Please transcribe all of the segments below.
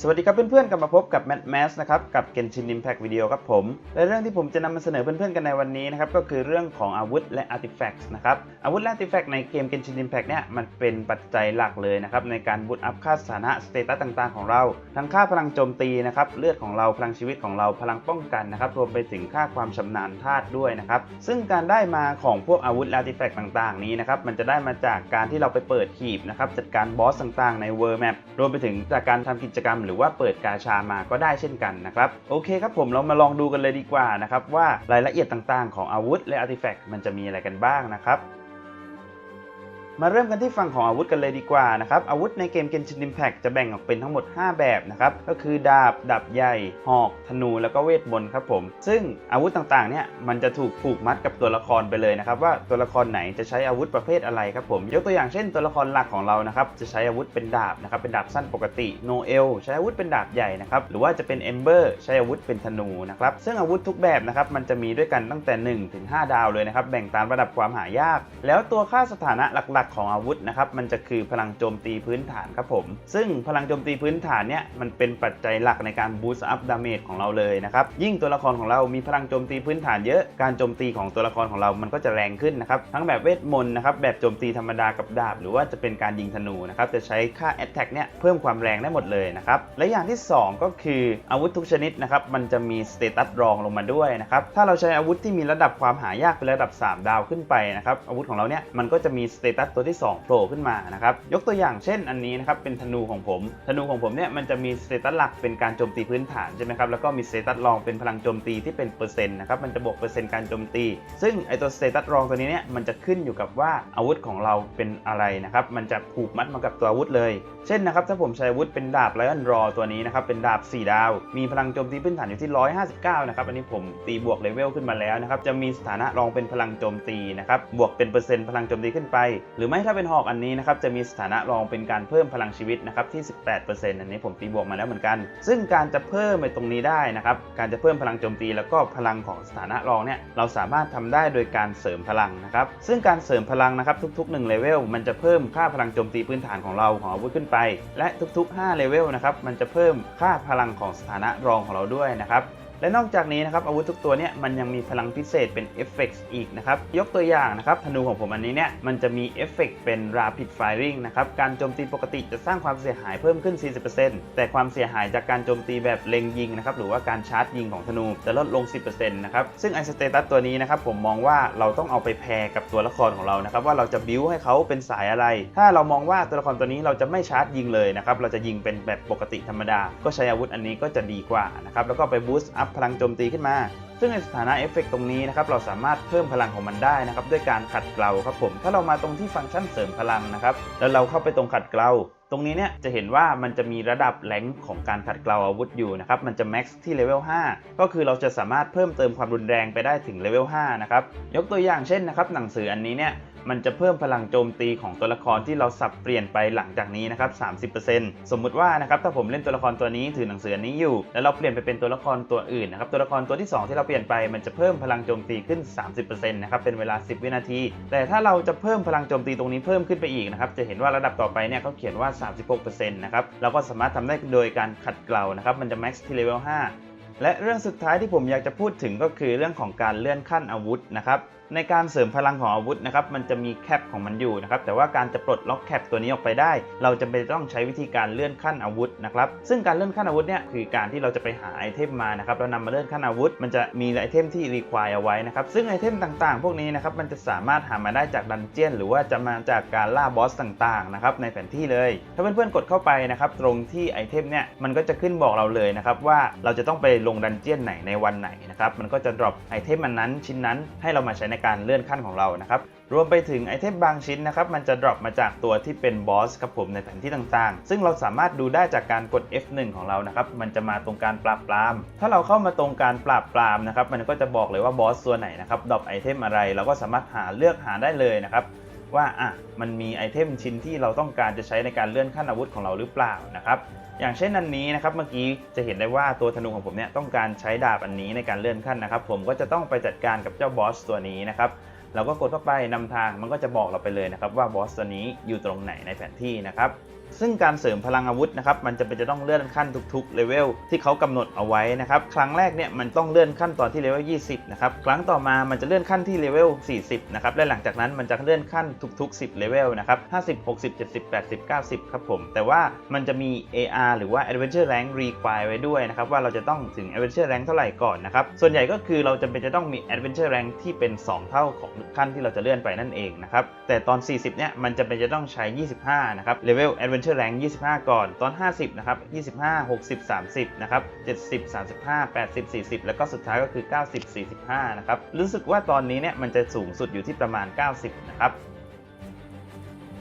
สวัสดีครับเพื่อนๆกลับมาพบกับแม t แมสนะครับกับ Genshin Impact Video ครับผม และเรื่องที่ผมจะนำมาเสนอเพื่อนๆกันในวันนี้นะครับก็คือเรื่องของอาวุธและ Artifacts นะครับอาวุธและ Artifact ในเกม Genshin Impact เนี่ยมันเป็นปัจจัยหลักเลยนะครับในการบูตอัพค่าสถานะสเตตัสต่างๆของเรา ทั้งค่าพลังโจมตีนะครับเลือดของเราพลังชีวิตของเราพลังป้องกันนะครับรวมไปถึงค่าความชำนาญธาตุด้วยนะครับซึ่งการได้มาของพวกอาวุธและ Artifact ต่างๆ นี้นะครับมันจะได้มาจากการที่เราไปเปิดหีบนะครับจัดการบอสต่างๆใน World Map รวมไปถึงจากการทำกิจกรรมหรือว่าเปิดกาชามาก็ได้เช่นกันนะครับโอเคครับผมเรามาลองดูกันเลยดีกว่านะครับว่ารายละเอียดต่างๆ ของอาวุธและอัติแฟกต์มันจะมีอะไรกันบ้างนะครับ มาเริ่มกันที่ฝั่งของอาวุธกันเลยดีกว่านะครับอาวุธในเกม Genshin Impact จะแบ่งออกเป็นทั้งหมด 5 แบบนะครับก็คือดาบ ดาบใหญ่ หอก ธนู แล้วก็เวทมนต์ครับผม ซึ่งอาวุธต่างๆเนี่ยมันจะถูกผูกมัดกับตัวละครไปเลยนะครับว่าตัวละครไหนจะใช้อาวุธประเภทอะไรครับผม ยกตัวอย่างเช่นตัวละครหลักของเรานะครับจะใช้อาวุธเป็นดาบนะครับเป็นดาบสั้นปกติโนเอลใช้อาวุธเป็นดาบใหญ่นะครับหรือว่าจะเป็นเอมเบอร์ใช้อาวุธเป็นธนูนะครับซึ่งอาวุธทุกแบบนะครับมันจะมีด้วยกันตั้งแต่1ถึง5ดาวเลยนะครับแบ่งตามระดับความหายาก แล้วตัวค่าสถานะหลักของอาวุธนะครับมันจะคือพลังโจมตีพื้นฐานครับผม ซึ่งพลังโจมตีพื้นฐานเนี่ยมันเป็นปัจจัยหลักในการบูสต์อัพดาเมจของเราเลยนะครับยิ่งตัวละครของเรามีพลังโจมตีพื้นฐานเยอะการโจมตีของตัวละครของเรามันก็จะแรงขึ้นนะครับทั้งแบบเวทมนต์นะครับแบบโจมตีธรรมดากับดาบ หรือว่าจะเป็นการยิงธนูนะครับจะใช้ค่า Attack เนี่ยเพิ่มความแรงได้หมดเลยนะครับและอย่างที่ 2 ก็คืออาวุธทุกชนิดนะครับมันจะมีสเตตัสรองลงมาด้วยนะครับถ้าเราใช้อาวุธที่มีระดับความหายากเป็นระดับ 3 ดาวขึ้นไปนะครับอาวุธของเราเนี่ยมันก็จะมีสเตตัสตัวที่2โผล่ขึ้นมานะครับยกตัวอย่างเช่นอันนี้นะครับเป็นธนูของผม ธนูของผมเนี่ยมันจะมีสเตตัสหลักเป็นการโจมตีพื้นฐานใช่ไหมครับแล้วก็มีสเตตัสรองเป็นพลังโจมตีที่เป็นเปอร์เซ็นต์นะครับมันจะบวกเปอร์เซ็นต์การโจมตี ซึ่งไอตัวสเตตัสรองตัวนี้เนี่ยมันจะขึ้นอยู่กับว่าอาวุธของเราเป็นอะไรนะครับมันจะผูกมัดมากับตัวอาวุธเลย เช่นนะครับถ้าผมใช้อาวุธเป็นดาบไลออนรอตัวนี้นะครับเป็นดาบ 4 ดาว มีพลังโจมตีพื้นฐานอยู่ที่ 159 นะครับอันนี้ผมตีบวกเลเวลขึ้นมาแล้วนะครับจะมีสถานะรองเป็นพลังโจมตีนะครับบวกเป็นเปอร์เซ็นต์พลังโจมตีขึ้นไปหรือไม่ถ้าเป็นหอกอันนี้นะครับจะมีสถานะรองเป็นการเพิ่มพลังชีวิตนะครับที่ 18%อันนี้ผมตีบวกมาแล้วเหมือนกัน ซึ่งการจะเพิ่มไปตรงนี้ได้นะครับการจะเพิ่มพลังโจมตี แล้วก็พลังของสถานะรองเนี่ยเราสามารถทำได้โดยการเสริมพลังนะครับซึ่งการเสริมพลังนะครับทุกๆ1เลเวลมันจะเพิ่มค่าพลังโจมตีพื้นฐานของเราของอาวุธขึ้นไป และทุกๆ5เลเวลนะครับมันจะเพิ่มค่าพลังของสถานะรองของเราด้วยนะครับ และนอกจากนี้นะครับอาวุธทุกตัวเนี่ยมันยังมีพลังพิเศษเป็นเอฟเฟกต์อีกนะครับยกตัวอย่างนะครับธนูของผมอันนี้เนี่ยมันจะมีเอฟเฟกต์เป็น rapid firing นะครับการโจมตีปกติจะสร้างความเสียหายเพิ่มขึ้น 40%แต่ความเสียหายจากการโจมตีแบบเล็งยิงนะครับหรือว่าการชาร์จยิงของธนูจะลดลง 10%นะครับซึ่งไอสเตตัสตัวนี้นะครับผมมองว่าเราต้องเอาไปแพรกับตัวละครของเรานะครับว่าเราจะบิวให้เขาเป็นสายอะไร ถ้าเรามองว่าตัวละครตัวนี้เราจะไม่ชาร์จยิงเลยนะครับเราจะยิงเป็นแบบปกติธรรมดา ก็ใช้อาวุธอันนี้ก็จะดีกว่านะครับแล้วก็ไปบูสต์อัพพลังโจมตีขึ้นมา ซึ่งในสถานะเอฟเฟกตรงนี้นะครับเราสามารถเพิ่มพลังของมันได้นะครับด้วยการขัดเกลาครับผมถ้าเรามาตรงที่ฟังก์ชันเสริมพลังนะครับแล้วเราเข้าไปตรงขัดเกลาตรงนี้เนี่ยจะเห็นว่ามันจะมีระดับแรงของการขัดเกลาอาวุธอยู่นะครับ มันจะแม็กซ์ที่เลเวล 5 ก็คือเราจะสามารถเพิ่มเติมความรุนแรงไปได้ถึงเลเวล 5 นะครับ ยกตัวอย่างเช่นนะครับหนังสืออันนี้เนี่ย มันจะเพิ่มพลังโจมตีของตัวละครที่เราสับเปลี่ยนไปหลังจากนี้นะครับ30%สมมุติว่านะครับถ้าผมเล่นตัวละครตัวนี้ถือหนังสือนี้อยู่ แล้วเราเปลี่ยนไปเป็นตัวละครตัวอื่นนะครับตัวละครตัวที่ 2 ที่เราเปลี่ยนไปมันจะเพิ่มพลังโจมตีขึ้น 30%นะครับเป็นเวลา 10 วินาที แต่ถ้าเราจะเพิ่มพลังโจมตีตรงนี้เพิ่มขึ้นไปอีกนะครับจะเห็นว่าระดับต่อไปเนี่ยเขาเขียนว่า 36%นะครับเราก็สามารถทำได้โดยการขัดเกลานะครับมันจะ max ที่เลเวล5และเรื่องสุดท้ายที่ผมอยากจะพูดถึงก็คือเรื่องของการเลื่อนขั้นอาวุธนะครับ ในการเสริมพลังของอาวุธนะครับมันจะมีแคปของมันอยู่นะครับแต่ว่าการจะปลดล็อกแคปตัวนี้ออกไปได้ เราจะเป็นต้องใช้วิธีการเลื่อนขั้นอาวุธนะครับซึ่งการเลื่อนขั้นอาวุธเนี่ยคือการที่เราจะไปหาไอเทมมานะครับแล้วนำมาเลื่อนขั้นอาวุธ มันจะมีไอเทมที่รีควายเอาไว้นะครับซึ่งไอเทมต่างๆ พวกนี้นะครับมันจะสามารถหามาได้จากดันเจียน หรือว่าจะมาจากการล่าบอสต่างๆนะครับในแผนที่เลย ถ้าเพื่อนๆกดเข้าไปนะครับตรงที่ไอเทมเนี่ยมันก็จะขึ้นบอกเราเลยนะครับว่าเราจะต้องไปลงดันเจียนไหนในวันไหนนะครับมันก็จะดรอปไอเทมมันนั้นชิ้นนั้นให้เรามาใช้ในการเลื่อนขั้นของเรานะครับรวมไปถึงไอเทมบางชิ้นนะครับมันจะดรอปมาจากตัวที่เป็นบอสครับผมในแผนที่ต่างๆ ซึ่งเราสามารถดูได้จากการกด F1 ของเรานะครับมันจะมาตรงการปราบปราม ถ้าเราเข้ามาตรงการปราบปรามนะครับมันก็จะบอกเลยว่าบอสตัวไหนนะครับดรอปไอเทมอะไร เราก็สามารถหาเลือกหาได้เลยนะครับว่าอะมันมีไอเทมชิ้นที่เราต้องการจะใช้ในการเลื่อนขั้นอาวุธของเราหรือเปล่านะครับ อย่างเช่นอันนี้นะครับเมื่อกี้จะเห็นได้ว่าตัวธนูของผมเนี่ยต้องการใช้ดาบอันนี้ในการเลื่อนขั้นนะครับ ผมก็จะต้องไปจัดการกับเจ้าบอสตัวนี้นะครับเราก็กดเข้าไปนำทางมันก็จะบอกเราไปเลยนะครับว่าบอสตัวนี้อยู่ตรงไหนในแผนที่นะครับ ซึ่งการเสริมพลังอาวุธนะครับมันจะเป็นจะต้องเลื่อนขั้นทุกๆเลเวลที่เขากำหนดเอาไว้นะครับครั้งแรกเนี่ยมันต้องเลื่อนขั้นตอนที่เลเวล 20 นะครับครั้งต่อมามันจะเลื่อนขั้นที่เลเวล 40 นะครับและหลังจากนั้นมันจะเลื่อนขั้นทุก ๆ 10 เลเวลนะครับ 50 60 70 80 90 ครับผม แต่ว่ามันจะมี AR หรือว่า Adventure Rank Require ไว้ด้วยนะครับว่าเราจะต้องถึง Adventure Rank เท่าไหร่ก่อนนะครับส่วนใหญ่ก็คือเราจำเป็นจะต้องมี Adventure Rank ที่เป็น 2 เท่าของขั้นที่เราจะเลื่อนไปนั่นเองนะครับแต่ตอน 40 เนี่ยมันจะเป็นจะต้องใช้ 25 นะครับ Level Adventure Rank 25 ก่อน ตอน 50 นะครับ 25 60 30 นะครับ 70 35 80 40 แล้วก็สุดท้ายก็คือ 90 45 นะครับ รู้สึกว่าตอนนี้เนี่ยมันจะสูงสุดอยู่ที่ประมาณ 90 นะครับ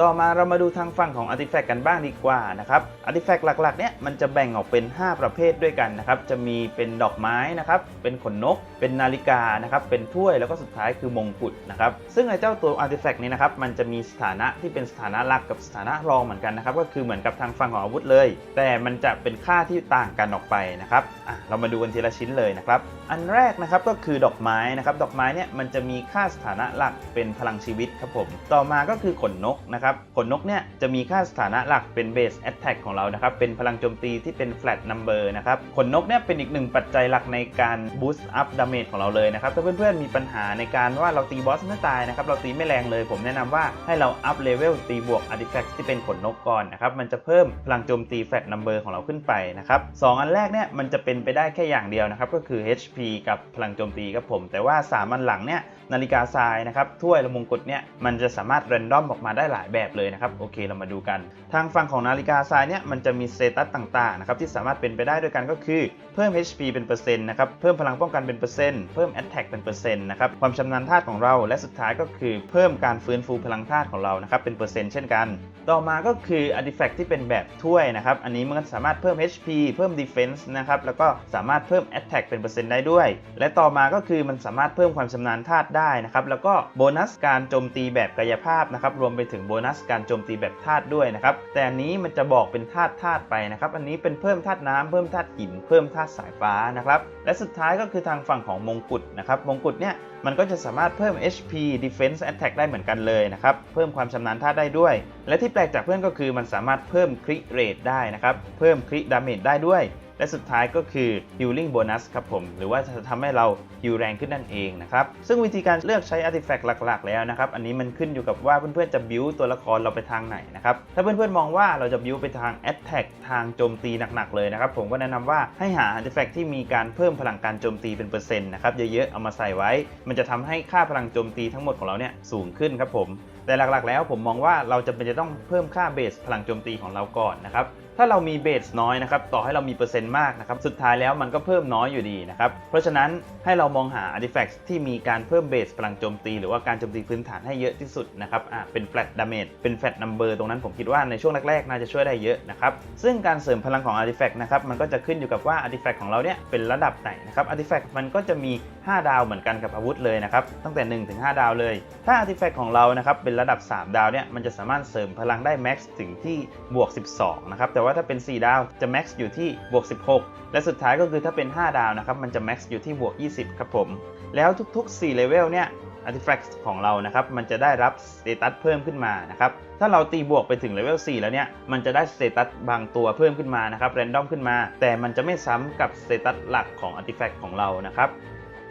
ต่อมาเรามาดูทางฝั่งของ Artifact กันบ้างดีกว่านะครับ Artifact หลักๆเนี่ยมันจะแบ่งออกเป็น 5 ประเภทด้วยกันนะครับจะมีเป็นดอกไม้นะครับเป็นขนนก เป็นนาฬิกานะครับเป็นถ้วยแล้วก็สุดท้ายคือมงกุฎนะครับซึ่งไอ้เจ้าตัว Artifact นี้นะครับมันจะมีสถานะที่เป็นสถานะหลักกับสถานะรองเหมือนกันนะครับก็คือเหมือนกับทางฝั่งของอาวุธเลย แต่มันจะเป็นค่าที่ต่างกันออกไปนะครับอะเรามาดูกันทีละชิ้นเลยนะครับอันแรกนะครับก็คือดอกไม้นะครับดอกไม้เนี่ยมันจะมีค่าสถานะหลักเป็นพลังชีวิตครับผมต่อมาก็คือขนนกนะครับขนนกเนี่ยจะมีค่าสถานะหลักเป็น base attack ของเรานะครับ เป็นพลังโจมตีที่เป็น flat number นะครับ ขนนกเนี่ยเป็นอีกหนึ่งปัจจัยหลักในการ boost up damage ของเราเลยนะครับ ถ้าเพื่อนๆมีปัญหาในการว่าเราตีบอสไม่ตายนะครับ เราตีไม่แรงเลย ผมแนะนำว่าให้เรา up level ตีบวก artifact ที่เป็นขนนกก่อนนะครับ มันจะเพิ่มพลังโจมตี flat number ของเราขึ้นไปนะครับสองอันแรกเนี่ยมันจะเป็นไปได้แค่อย่างเดียวนะครับ ก็คือ HP กับพลังโจมตีครับผม แต่ว่าสามอันหลังเนี่ยนาฬิกาทรายนะครับถ้วยละมงกุฎเนี่ยมันจะสามารถ r รนดอมออกมาได้หลายแบบเลยนะครับโอเคเรามาดูกัน ทางฝั่งของนาฬิกาทรายเนี่ยมันจะมีสเตตัสต่างๆนะครับที่สามารถเป็นไปได้ด้วยกันก็คือ เพิ่ม HP เป็นเปอร์เซ็นต์นะครับเพิ่มพลังป้องกันเป็นเปอร์เซ็นต์เพิ่ม Attack เป็นเปอร์เซ็นต์นะครับความชำนาญธาตุของเราและสุดท้ายก็คือ เพิ่มการฟื้นฟูพลังธาตุของเรานะครับเป็นเปอร์เซ็นต์เช่นกัน ต่อมาก็คือ Artifact ที่เป็นแบบถ้วยนะครับอันนี้มันก็สามารถเพิ่ม HP เพิ่ม Defense นะครับแล้วก็สามารถเพิ่ม Attack เป็นเปอร์เซ็นต์ได้ด้วย และต่อมาก็คือมันสามารถเพิ่มความชำนาญธาตุได้นะครับแล้วก็โบนัสการโจมตีแบบกายภาพนะครับรวมไปถึงโบนัสการโจมตีแบบธาตุด้วยนะครับ แต่อันนี้มันจะบอกเป็นธาตุธาตุไปนะครับ อันนี้เป็นเพิ่มธาตุน้ำเพิ่มธาตุหิน เพิ่มธาตุสายฟ้านะครับ และสุดท้ายก็คือทางฝั่งของมงกุฎนะครับ มงกุฎเนี่ยมันก็จะสามารถเพิ่ม HP Defense Attack ได้เหมือนกันเลยนะครับ เพิ่มความชำนาญธาตุได้ด้วย และที่แปลกจากเพื่อนก็คือมันสามารถเพิ่มคริเรทได้นะครับ เพิ่มคริดาเมจได้ด้วย และสุดท้ายก็คือ Healing Bonus ครับผม หรือว่าจะทำให้เราฮิวแรงขึ้นนั่นเองนะครับ ซึ่งวิธีการเลือกใช้ Artifact หลัก ๆ แล้วนะครับ อันนี้มันขึ้นอยู่กับว่าเพื่อนๆจะบิวตัวละครเราไปทางไหนนะครับ ถ้าเพื่อนๆมองว่าเราจะบิวไปทาง Attack ทางโจมตีหนักๆเลยนะครับ ผมก็แนะนำว่าให้หา Artifact ที่มีการเพิ่มพลังการโจมตีเป็นเปอร์เซ็นต์นะครับเยอะๆเอามาใส่ไว้ มันจะทำให้ค่าพลังโจมตีทั้งหมดของเราเนี่ยสูงขึ้นครับผม แต่หลักๆ แล้วผมมองว่าเราจะเป็นจะต้องเพิ่มค่าเบสพลังโจมตีของเราก่อนนะครับถ้าเรามีเบสน้อยนะครับต่อให้เรามีเปอร์เซ็นต์มากนะครับสุดท้ายแล้วมันก็เพิ่มน้อยอยู่ดีนะครับเพราะฉะนั้นให้เรามองหา artifacts ที่มีการเพิ่มเบสพลังโจมตี หรือว่าการโจมตีพื้นฐานให้เยอะที่สุดนะครับอ่าเป็น flat damage เป็น flat number ตรงนั้นผมคิดว่าในช่วงแรกๆ น่าจะช่วยได้เยอะนะครับซึ่งการเสริมพลังของ artifact นะครับมันก็จะขึ้นอยู่กับว่า artifact ของเราเนี่ยเป็นระดับไหนนะครับ artifact มันก็จะมี 5 ดาวเหมือนกันกับอาวุธเลยนะครับตั้งแต่1ถึง5ดาวเลย ถ้า artifact ของเรานะครับเป็นระดับ 3 ดาวเนี่ยมันจะสามารถเสริมพลังได้ max ถึงที่บวก 12 นะครับ แต่ว่าถ้าเป็น 4 ดาวจะ max อยู่ที่บวก 16 และสุดท้ายก็คือถ้าเป็น 5 ดาวนะครับมันจะ max อยู่ที่บวก 20 ครับผม แล้วทุกๆ4เลเวลเนี่ย artifact ของเรานะครับ มันจะได้รับสเตตัสเพิ่มขึ้นมานะครับ ถ้าเราตีบวกไปถึงเลเวล 4 แล้วเนี่ย มันจะได้สเตตัสบางตัวเพิ่มขึ้นมานะครับ r รนดอมขึ้นมา แต่มันจะไม่ซ้ำกับสเตตัสหลักของ artifact ของเรานะครับ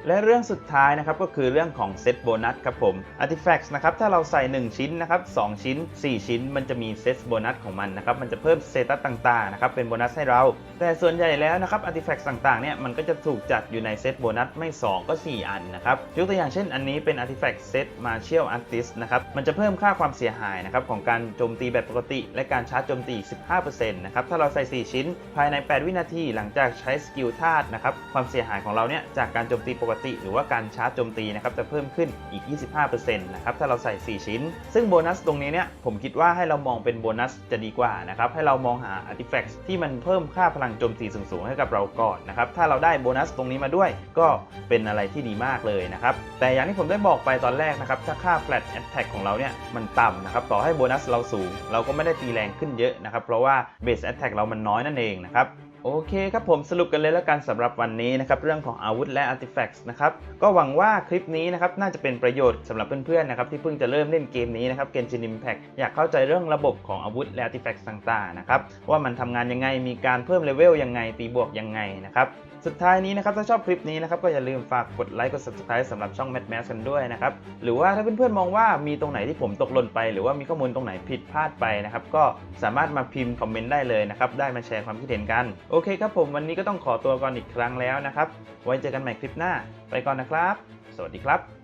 และเรื่องสุดท้ายนะครับก็คือเรื่องของเซตโบนัสครับผม Artifacts นะครับถ้าเราใส่ 1 ชิ้นนะครับ2ชิ้น 4 ชิ้น มันจะมีเซตโบนัสของมันนะครับมันจะเพิ่มเตตัสต่างๆนะครับเป็นโบนัสให้เรา แต่ส่วนใหญ่แล้วนะครับ Artifacts ต่างๆเนี่ยมันก็จะถูกจัดอยู่ในเซตโบนัสไม่ 2 ก็ 4 อันนะครับยกตัวอย่างเช่นอันนี้เป็น Artifact Set Martial Artist นะครับมันจะเพิ่มค่าความเสียหายนะครับของการโจมตีแบบปกติ และการชาร์จโจมตี 15%นะครับถ้าเราใส่ 4 ชิ้น ภายใน 8 วินาที หลังจากใช้สกิลธาตุนะครับความเสียหายของเราเนี่ยจากการโจมตีปกติ หรือว่าการชาร์จโจมตีนะครับจะเพิ่มขึ้นอีก 25%นะครับถ้าเราใส่ 4 ชิ้น ซึ่งโบนัสตรงนี้เนี่ยผมคิดว่าให้เรามองเป็นโบนัสจะดีกว่านะครับให้เรามองหา artifacts ที่มันเพิ่มค่าพลังโจมตีสูงๆให้กับเราก่อนนะครับถ้าเราได้โบนัสตรงนี้มาด้วยก็เป็นอะไรที่ดีมากเลยนะครับแต่อย่างที่ผมได้บอกไปตอนแรกนะครับถ้าค่า flat attack ของเราเนี่ยมันต่ำนะครับต่อให้โบนัสเราสูง เราก็ไม่ได้ตีแรงขึ้นเยอะนะครับเพราะว่า base attack เรามันน้อยนั่นเองนะครับ โอเคครับผมสรุปกันเลยแล้วกันสำหรับวันนี้นะครับเรื่องของอาวุธและอาร์ติแฟกต์นะครับก็หวังว่าคลิปนี้นะครับน่าจะเป็นประโยชน์สำหรับเพื่อนๆนะครับที่เพิ่งจะเริ่มเล่นเกมนี้นะครับเกมจิน Impact อยากเข้าใจเรื่องระบบของอาวุธและอาร์ติแฟกต์ต่างๆนะครับว่ามันทำงานยังไงมีการเพิ่มเลเวลยังไงตีบวกยังไงนะครับ สุดท้ายนี้นะครับถ้าชอบคลิปนี้นะครับก็อย่าลืมฝากกดไลค์กด subscribe สำหรับช่อง Mad m a s กันด้วยนะครับหรือว่าถ้าเพื่อนๆมองว่ามีตรงไหนที่ผมตกหล่นไป หรือว่ามีข้อมูลตรงไหนผิดพลาดไปนะครับก็สามารถมาพิมพ์คอมเมนต์ได้เลยนะครับได้มาแชร์ความคิดเห็นกันโอเคครับผมวันนี้ก็ต้องขอตัวก่อนอีกครั้งแล้วนะครับไว้เจอกันใหม่คลิปหน้า ไปก่อนนะครับ สวัสดีครับ